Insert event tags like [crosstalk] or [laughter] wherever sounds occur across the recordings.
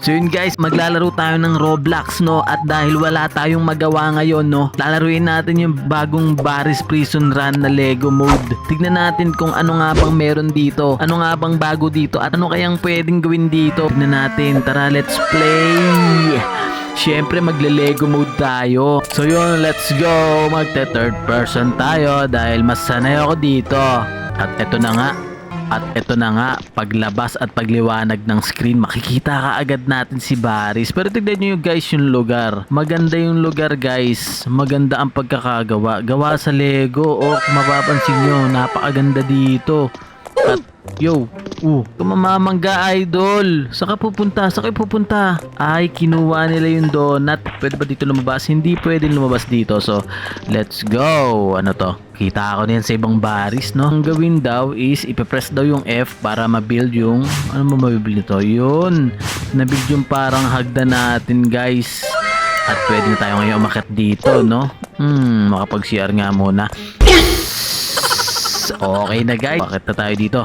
So yun guys, maglalaro tayo ng Roblox no at dahil wala tayong magawa ngayon no, lalaruin natin yung bagong Baris Prison Run na Lego mode. Tignan natin kung ano nga bang meron dito, ano nga bang bago dito at ano kayang pwedeng gawin dito. Tignan natin, tara let's play! Siyempre magle-Lego mode tayo. So yun, let's go! Magte third person tayo dahil mas sanay ako dito. At eto na nga, at eto na nga, paglabas at pagliwanag ng screen, makikita ka agad natin si Baris. Pero tignan nyo guys yung lugar. Maganda yung lugar guys. Maganda ang pagkakagawa. Gawa sa Lego. O kung mapapansin nyo, napakaganda dito. At yo, uh, kumamamangga idol. Saka pupunta, saka pupunta. Ay, kinuha nila yung donut. Pwede ba dito lumabas? Hindi pwede lumabas dito. So, let's go. Ano to? Kita ako na yan sa ibang baris, no? Ang gawin daw is, ipipress daw yung F para ma-build yung, ano mo mabibuild nito? Yun! Na-build yung parang hagdan natin, guys. At pwede na tayo ngayon umakit dito, no? Hmm, makapag-CR nga muna. Okay na, guys. Bakit na tayo dito?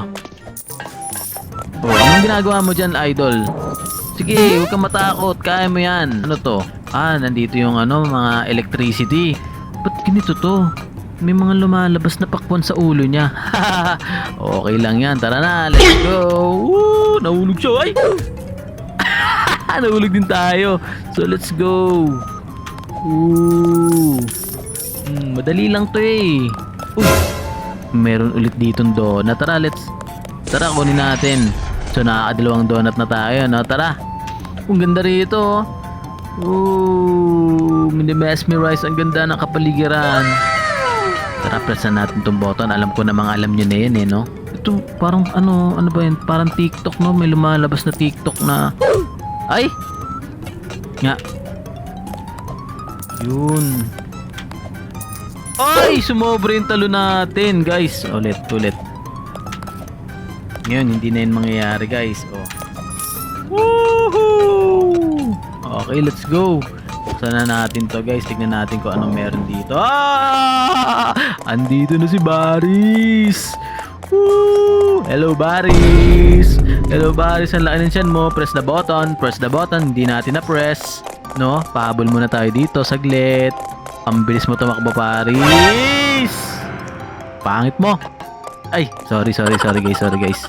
Oh, anong ginagawa mo dyan, idol? Sige, huwag kang matakot. Kaya mo yan. Ano to? Ah, nandito yung ano, mga electricity. Ba't ganito to? May mga lumalabas na pakwan sa ulo niya. [laughs] okay lang yan. Tara na, let's go. Woo! Nahulog siya. Ay! [laughs] Nahulog din tayo. So, let's go. Ooh. Hmm, madali lang to eh. Uy! Meron ulit ditong donut. Tara, let's... Tara, kunin natin. So, nakakadalawang donut na tayo, no? Tara. Ang ganda rito. oh. Ooh, mini-mesmerize. Ang ganda ng kapaligiran. Tara, pressan natin tong button. Alam ko namang alam nyo na yan, eh, no? Ito, parang ano, ano ba yan? Parang TikTok, no? May lumalabas na TikTok na... Ay! Nga. Yun. Ay! Sumobra yung talo natin, guys. Ulit, ulit. Ngayon, hindi na yun mangyayari, guys. Oh. Woohoo! Okay, let's go. Buksan na natin to, guys. Tignan natin kung anong meron dito. Ah! Andito na si Baris. Woo! Hello, Baris. Hello, Baris. Ang laki ng tiyan mo. Press the button. Press the button. Hindi natin na-press. No? Pahabol muna tayo dito. Saglit. Ang bilis mo tumakbo, Paris. Pangit mo. Ay, sorry, sorry, sorry guys, sorry guys.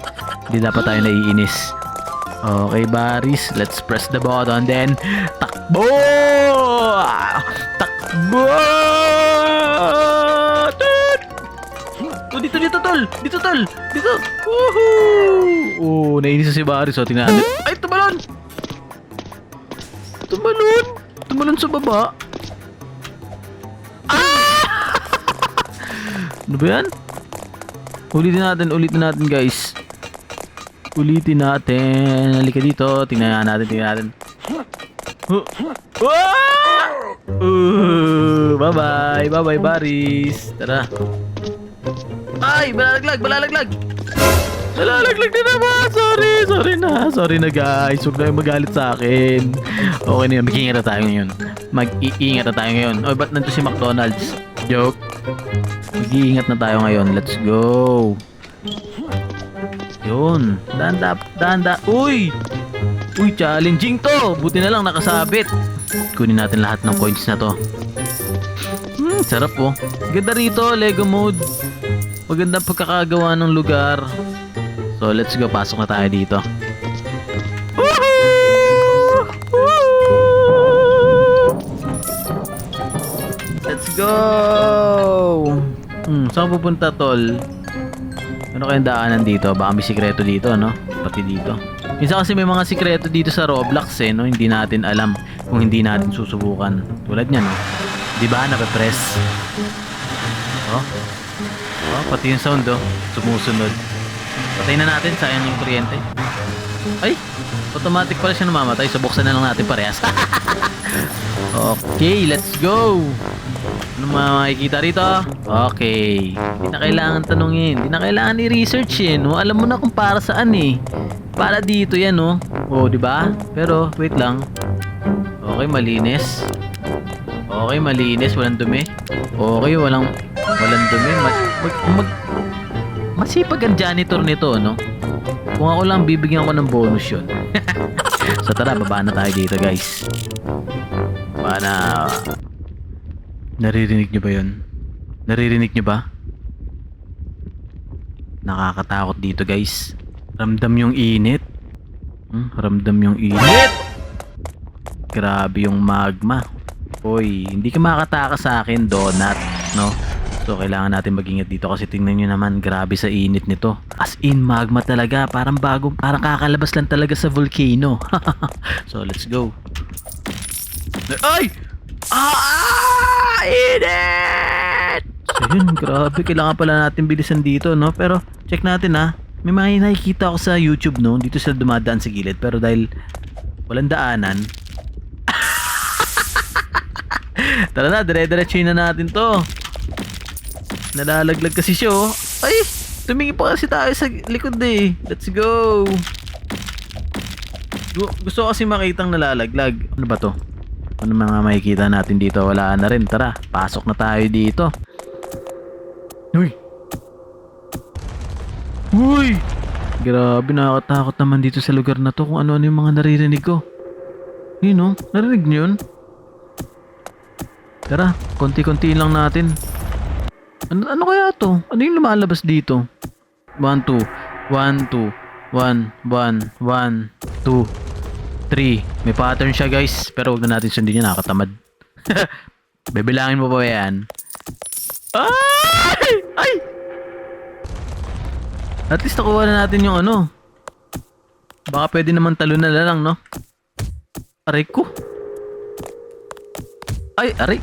Hindi dapat tayo naiinis. Okay, Baris. Let's press the button. Then, takbo! Takbo! Tut! Oh, dito, dito, tol! Dito, tol! Dito! Woohoo! Oh, nainis na si Baris. Oh, tingnan natin. Ay, tumalon! Tumalon! Tumalon sa baba. Ah! [laughs] ano ba yan? Ulitin natin, ulitin natin guys. Ulitin natin. Halika dito. Tingnan natin, tingnan natin. Huh. Ah! Uh, bye-bye. Bye-bye, Baris. Tara. Ay, balalaglag, balalaglag. Balalaglag na naman. Sorry, sorry na. Sorry na guys. Huwag na kayong magalit sa akin. Okay na yun. Mag-iingat na tayo ngayon. Mag-iingat na tayo ngayon. Oy, ba't nandito si McDonald's? Joke. Mag-iingat na tayo ngayon. Let's go. Yun. Danda, danda. Uy! Uy, challenging to. Buti na lang nakasabit. Kunin natin lahat ng coins na to. Hmm, sarap oh. Ganda rito, Lego mode. Maganda pagkakagawa ng lugar. So, let's go. Pasok na tayo dito. Go! Hmm, saan pupunta, tol? Ano kayang daanan dito? Baka may sikreto dito, no? Pati dito. Minsan kasi may mga sikreto dito sa Roblox, eh, no? Hindi natin alam kung hindi natin susubukan. Tulad niyan, no? Di ba? Nape-press. Oh. Oh, pati yung sound, oh. Sumusunod. Patay na natin. Sayang yung kuryente. Ay! Automatic pala siya namamatay. So, buksan na lang natin parehas. [laughs] okay, let's go! Ano mga makikita rito? Okay. Hindi na kailangan tanungin. Hindi na kailangan i-research eh, no? Alam mo na kung para saan eh. Para dito yan, no? Oh, di ba? Pero, wait lang. Okay, malinis. Okay, malinis. Walang dumi. Okay, walang walang dumi. Mag, mag, mag, masipag ang janitor nito, no? Kung ako lang, bibigyan ko ng bonus yun. [laughs] so tara, baba na tayo dito guys. Baba na. Naririnig nyo ba yun? Naririnig nyo ba? Nakakatakot dito guys. Ramdam yung init. Hmm, ramdam yung init. Grabe yung magma. Hoy, hindi ka makakataka sa akin, donut, no? So, kailangan natin mag-ingat dito kasi tingnan nyo naman, grabe sa init nito. As in, magma talaga. Parang bagong, parang kakalabas lang talaga sa volcano. [laughs] so, let's go. Ay! Ah! Init! So, yun, grabe. Kailangan pala natin bilisan dito, no? Pero, check natin, ha? May mga nakikita ako sa YouTube, no? Dito sila dumadaan sa gilid. Pero dahil walang daanan, [laughs] Tara na, dire-diretsuhin na natin to. Nalalaglag kasi siya, oh. Ay! Tumingin pa kasi tayo sa likod eh. Let's go! Gu- Gusto ko kasi makitang nalalaglag. Ano ba to? Ano mga makikita natin dito? Wala na rin. Tara, pasok na tayo dito. Uy! Uy! Grabe, nakakatakot naman dito sa lugar na to kung ano-ano yung mga naririnig ko. Yun oh, narinig niyo yun? Tara, konti-konti lang natin. Ano, ano kaya to? Ano yung lumalabas dito? 1, 2, 1, 2, 1, 1, 1, 2, 3. May pattern siya guys, pero wag na natin sundin yan, nakakatamad. [laughs] Bibilangin mo pa yan? Ay! Ay! At least nakuha na natin yung ano. Baka pwede naman talo na lang, no? Aray ko. Ay, aray.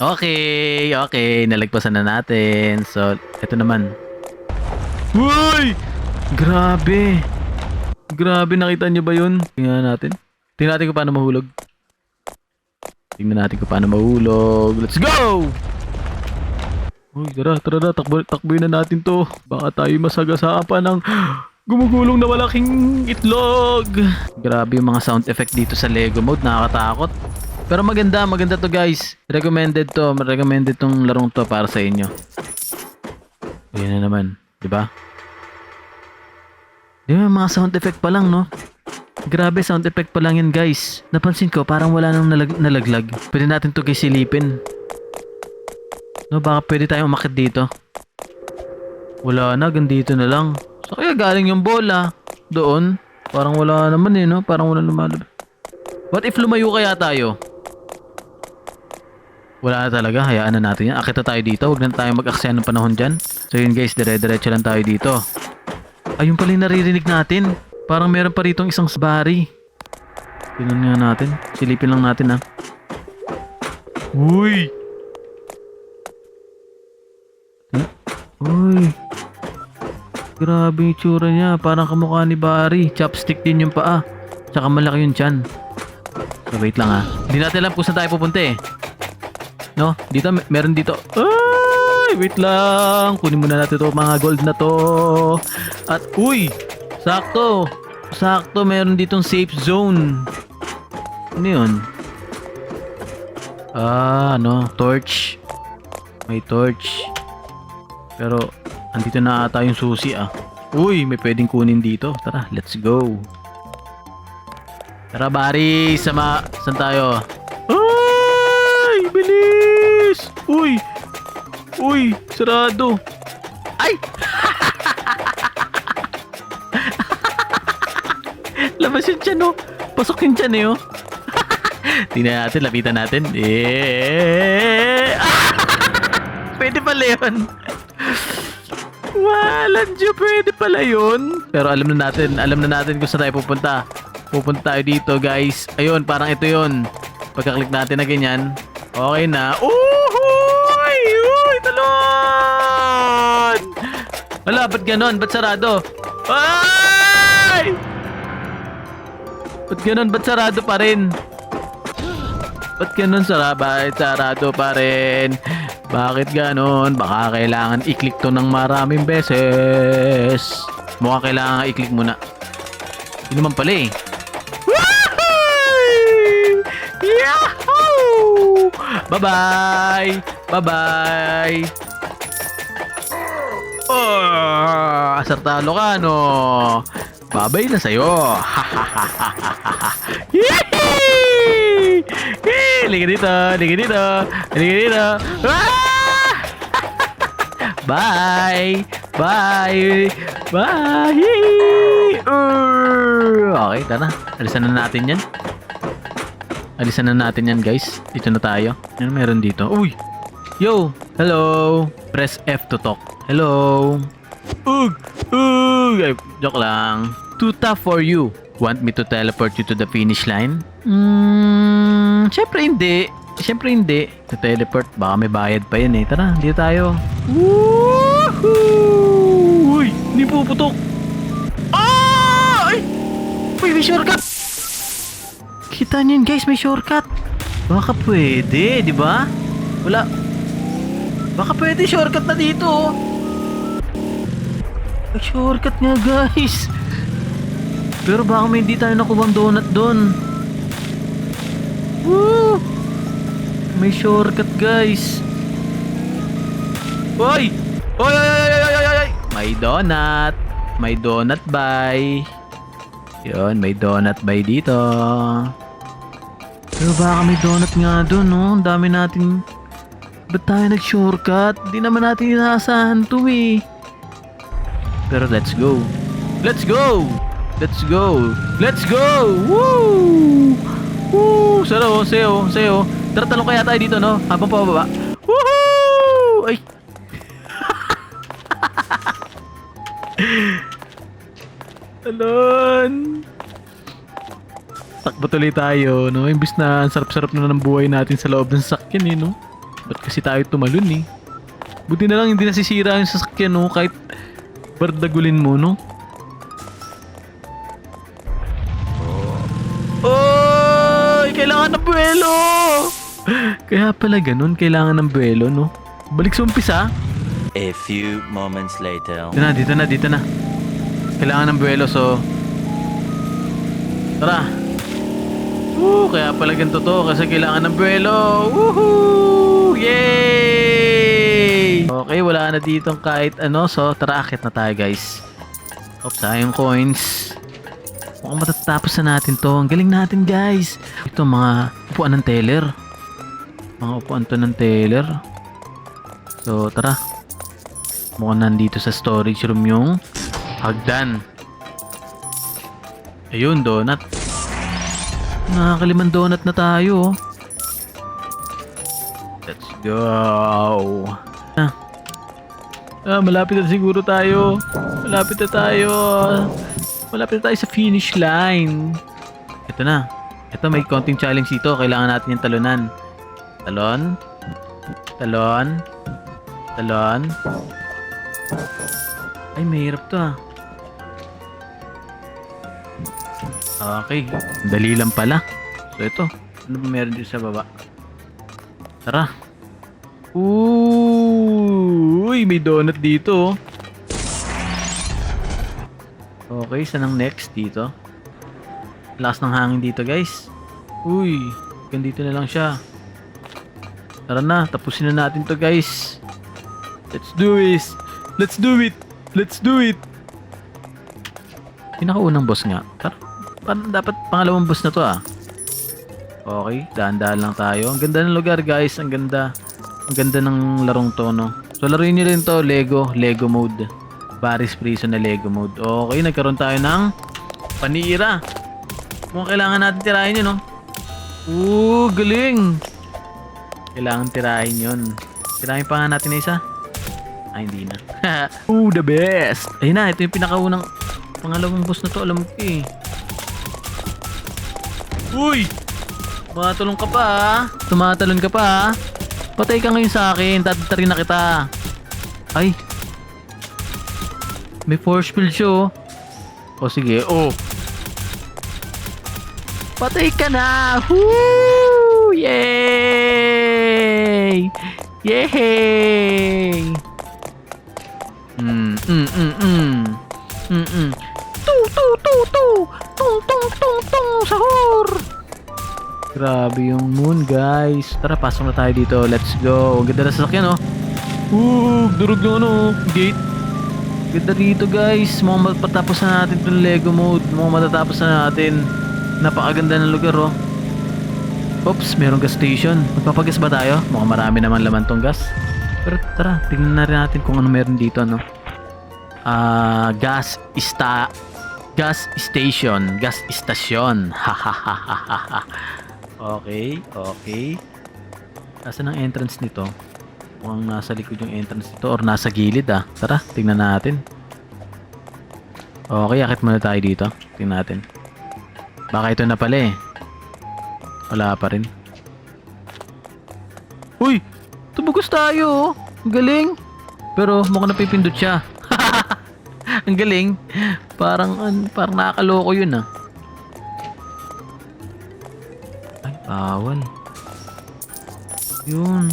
Okay, okay. Nalagpasan na natin. So, ito naman. Uy! Grabe. Grabe, nakita niyo ba yun? Tingnan natin. Tingnan natin kung paano mahulog. Tingnan natin kung paano mahulog. Let's go! Uy, tara, tara na. Takbo, takboy na natin to. Baka tayo masagasaan pa ng gumugulong na malaking itlog. Grabe yung mga sound effect dito sa Lego mode. Nakakatakot. Pero maganda, maganda to guys. Recommended to. Recommended tong larong to para sa inyo. Ayan na naman. ba? Di ba mga sound effect pa lang, no? Grabe, sound effect pa lang yan, guys. Napansin ko, parang wala nang nalag nalaglag. Pwede natin to silipin. No, baka pwede tayong umakit dito. Wala na, gandito na lang. So, kaya galing yung bola. Doon. Parang wala naman eh, no? Parang wala lumalabas. What if lumayo kaya tayo? Wala na talaga, hayaan na natin yan. Akit na tayo dito, huwag na tayo mag-aksaya ng panahon dyan. So yun guys, dire-diretso lang tayo dito. Ayun pala yung naririnig natin. Parang meron pa rito isang bari. Tingnan nga natin. Silipin lang natin ha. Uy! Huh? Uy! Grabe yung tsura niya. Parang kamukha ni Barry. Chopstick din yung paa. Tsaka malaki yung chan. So wait lang ha. Hindi natin alam kung saan tayo pupunta eh. No? Dito, mer- meron dito. Ay! Wait lang. Kunin muna natin to mga gold na to. At uy! Sakto! Sakto, meron ditong safe zone. Ano yun? Ah, ano? Torch. May torch. Pero, andito na ata yung susi ah. Uy, may pwedeng kunin dito. Tara, let's go. Tara, Bari. Sama. Saan tayo? Ay! Bilis! Uy! Uy! Sarado! Labas yung tiyan, oh. Pasok yung tiyan, eh, oh. [laughs] Tingnan natin, lapitan natin. Eh! [laughs] Pwede pala yun. Walang Diyo, pwede pala yun. Pero alam na natin, alam na natin kung saan tayo pupunta. Pupunta tayo dito, guys. Ayun, parang ito yun. Pagka-click natin na ganyan, okay na. Uy! Uy! Talon! Wala, ba't ganon? Ba't sarado? Ay! Ba't ganon? Ba't sarado pa rin? Ba't ganon sara? Bakit sarado pa rin? Bakit ganon? Baka kailangan i-click to ng maraming beses. Mukha kailangan i-click muna. Yun naman pala eh. Yahoo! Bye-bye! Bye-bye! Oh, asartalo ka, no? Babay na sa'yo. [laughs] Yee! Liga dito, liga dito, liga dito. Ah! [laughs] Bye! Bye! Bye! Okay, tara. Alisan na natin yan. Alisan na natin yan, guys. Dito na tayo. Ano meron dito? Uy! Yo! Hello! Press F to talk. Hello! Ug! Ug! Ay, joke lang. Too tough for you. Want me to teleport you to the finish line? Hmm, syempre hindi. Syempre hindi. To teleport, baka may bayad pa yan eh. Tara, dito tayo. Woohoo! Uy, hindi puputok. Ah! Ay! Uy, may shortcut! Kita niyo yun, guys, may shortcut. Baka pwede, di ba? Wala. Baka pwede shortcut na dito. May shortcut nga, guys. Pero baka may hindi tayo nakuha donut doon. Woo! May shortcut, guys. Hoy! Hoy, hoy, hoy, hoy! May donut. May donut buy. Yun, may donut buy dito. Pero baka may donut nga doon, no? Ang dami natin... Ba't tayo nag-shortcut? Di naman natin inaasahan to eh. Pero let's go. Let's go! Let's go! Let's go! Woo! Woo! Sayo, sayo, sayo. Tara, talong kaya tayo dito, no? Habang pababa. Woohoo! Ay! [laughs] Talon! Takbo tuloy tayo, no? Imbis na ang sarap-sarap na ng buhay natin sa loob ng sasakyan, eh, no? Ba't kasi tayo tumalon, eh? Buti na lang hindi nasisira yung sasakyan, no? Kahit bardagulin mo, no? Oh! Kailangan ng buwelo! Kaya pala ganun, kailangan ng buwelo, no? Balik sa umpisa. A few moments later. Dito na, dito na, dito na. Kailangan ng buwelo, so... Tara! Woo! Kaya pala ganito to, kasi kailangan ng buwelo! Woohoo! Yay! Okay, wala na dito kahit ano, so tara, akit na tayo, guys. Oops, tayong coins. Mukhang matatapos na natin to. Ang galing natin, guys. Ito, mga upuan ng teller. Mga upuan to ng teller. So, tara. Mukhang nandito sa storage room yung hagdan. Ayun, donut. Nakakalimang donut na tayo. oh. Let's go. Ah. malapit na siguro tayo. Malapit na tayo. Malapit na tayo sa finish line. Ito na. Ito may konting challenge dito. Kailangan natin yung talunan. Talon. Talon. Talon. Ay, mahirap to ah. Okay, dali lang pala. So ito, ano ba meron dito sa baba? Tara. Ooh, uy, may donut dito. oh. Okay, saan ang next dito? Lakas ng hangin dito, guys. Uy, ganito na lang siya. Tara na, tapusin na natin to, guys. Let's do this. Let's do it. Let's do it. Pinakaunang boss nga. Tara, parang dapat pangalawang boss na to ah. Okay, dahan-dahan lang tayo. Ang ganda ng lugar guys, ang ganda. Ang ganda ng larong to no. So laruin nyo rin to, Lego, Lego mode. Paris Prison na Lego mode. Okay, nagkaroon tayo ng panira. Mukhang kailangan natin tirahin yun no. Ooh, galing. Kailangan tirahin yun. Tirahin pa nga natin na isa. Ay, hindi na. [laughs] Ooh, the best. Ayun na, ito yung pinakaunang pangalawang boss na to. Alam ko eh. Uy! Tumatulong ka pa ha. Tumatalon ka pa ha. Patay ka ngayon sa akin. Tatatarin na kita. Ay. May force field siya oh. O sige, oh. Patay ka na! Woo! Yay! Yay! Mm, mm, mm, mm. Mm, mm. Tu, tu, tu, tu! Tung, tung, tung, tung! Sahur! Grabe yung moon, guys. Tara, pasok na tayo dito. Let's go. Ang ganda na sasakyan, oh. Ooh, durog yung ano, gate. Ganda rito guys. Mukhang matatapos na natin itong Lego mode. Mukhang matatapos na natin. Napakaganda ng lugar oh. Oops, merong gas station. Magpapagas ba tayo? Mukhang marami naman laman tong gas. Pero tara, tingnan na rin natin kung ano meron dito, no? Ah, gas ista gas station, gas station. Hahaha. Okay, okay. Nasaan ang entrance nito? Mukhang nasa likod yung entrance nito or nasa gilid ah. Tara, tingnan natin. Okay, akit muna tayo dito. Tingnan natin. Baka ito na pala eh. Wala pa rin. Uy! Tumugos tayo oh. Ang galing. Pero mukhang napipindot siya. [laughs] Ang galing. Parang, an- parang nakakaloko yun ah. Ay, bawal. Yun.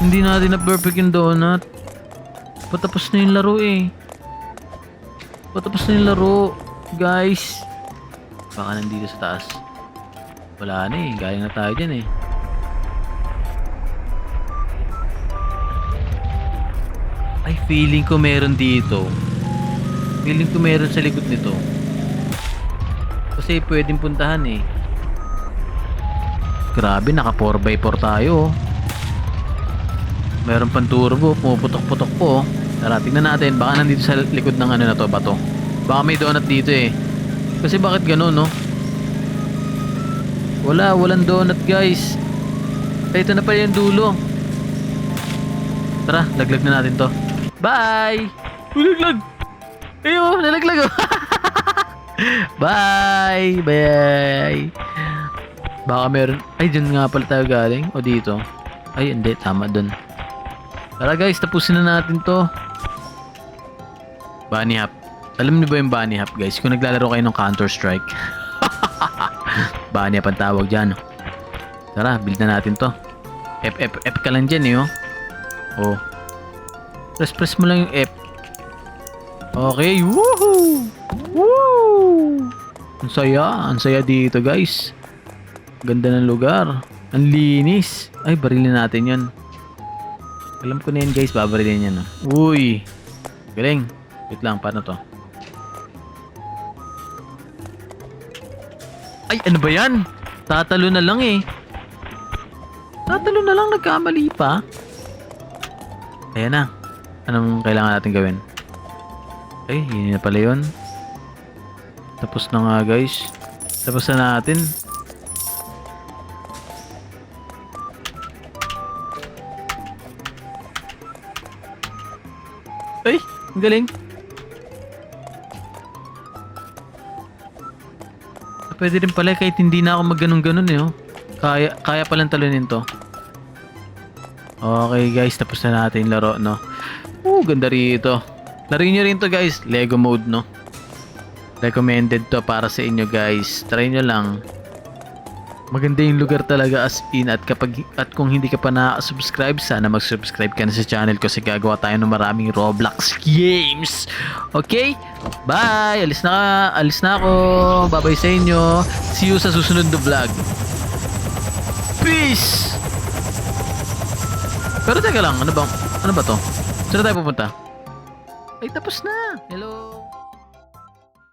Hindi natin na perfect yung donut. Patapos na yung laro eh. Patapos na yung laro. Guys. Baka nandito sa taas. Wala na eh. Galing na tayo dyan eh. Ay, feeling ko meron dito. Feeling ko meron sa likod nito. Kasi pwedeng puntahan eh. Grabe, naka 4x4 tayo. oh. Meron pang turbo, pumuputok-putok po. oh. Tara, tingnan natin. Baka nandito sa likod ng ano na to, bato. Baka may donut dito eh. Kasi bakit ganun, no? Wala, walang donut guys. Ay, ito na pala yung dulo. Tara, laglag na natin to. Bye! Uy, laglag! Ayo, nalaglag oh. [laughs] Bye! Bye! Baka meron... Ay, dyan nga pala tayo galing. O dito. Ay, hindi. Tama dun. Tara guys, tapusin na natin to. Bunny Hop. Alam niyo ba yung Bunny Hop guys? Kung naglalaro kayo ng Counter Strike. [laughs] Bunny Hop ang tawag dyan. Tara, build na natin to. F, F, F ka lang dyan eh oh. Oh. Press, press mo lang yung F. Okay, woohoo! Woo! Ang saya, ang saya dito guys. Ganda ng lugar. Ang linis. Ay, barilin natin yan. Alam ko na yan guys, babarilin yan. Oh. Uy! Galing. Wait lang, paano to? Ay, ano ba yan? Tatalo na lang eh. Tatalo na lang, nagkamali pa. Ayan na. Anong kailangan natin gawin? Ay, yun na pala yun. Tapos na nga guys. Tapos na natin. Ang galing. Pwede rin pala kahit hindi na ako magganong-ganon eh. Oh. Kaya, kaya palang talunin to. Okay guys, tapos na natin laro, no? Uh, ganda rito. Laruin nyo rin to guys, Lego mode, no? Recommended to para sa inyo guys. Try nyo lang. Maganda yung lugar talaga as in at kapag at kung hindi ka pa na-subscribe sana mag-subscribe ka na sa channel kasi gagawa tayo ng maraming Roblox games. Okay? Bye! Alis na alis na ako. Bye-bye sa inyo. See you sa susunod na vlog. Peace! Pero teka lang, ano ba? Ano ba to? Saan tayo pupunta? Ay, tapos na. Hello.